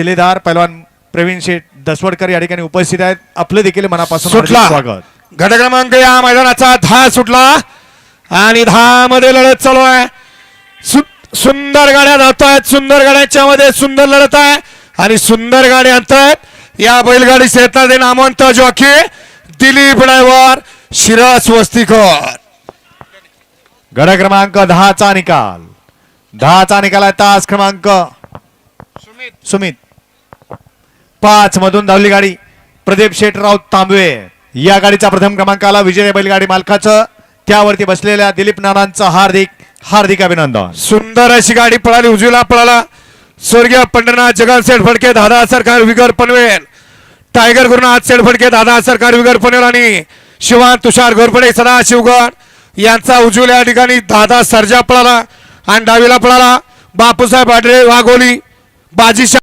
शिलेदार पैलवान प्रवीण शेठ दसवडकर या ठिकाणी उपस्थित आहेत. आपलं देखील मनापासून सुटला. स्वागत. गट क्रमांक या मैदानाचा दहा सुटला. आणि दहा मध्ये लढत चालू आहे. सु- सुंदर गाड्या धावत आहेत. सुंदर गाड्यांच्या मध्ये सुंदर लढत आहे. आणि सुंदर गाड्या आणतायत या बैलगाडी क्षेत्रातील नामवंत जॉकी दिलीप ड्रायव्हर शिरस वस्तीकर. गड क्रमांक दहाचा निकाल. दहाचा निकाल आहे तास क्रमांक. सुमित. पाच मधून धावली गाडी. प्रदीप शेठराव तांबवे. या गाडीचा प्रथम क्रमांकाला विजय बैलगाडी मालकाचं. त्यावरती बसलेल्या दिलीप नानांचं हार्दिक हार्दिक अभिनंदन. सुंदर अशी गाडी पळाली उजवीला पळाला. स्वर्गीय पंढरनाथ जगनसेठ फडके दादा सरकार विगर पनवेल. टायगर गुरुनाथ सेठ फडके दादा सरकार विगर पनवेल आणि शिवान तुषार घोरपडे सदा शिवगड यांचा उजवल्या या ठिकाणी दादा सर्जा पळाला आणि डावीला पळाला. बापूसाहेब आडरे वाघोली बाजी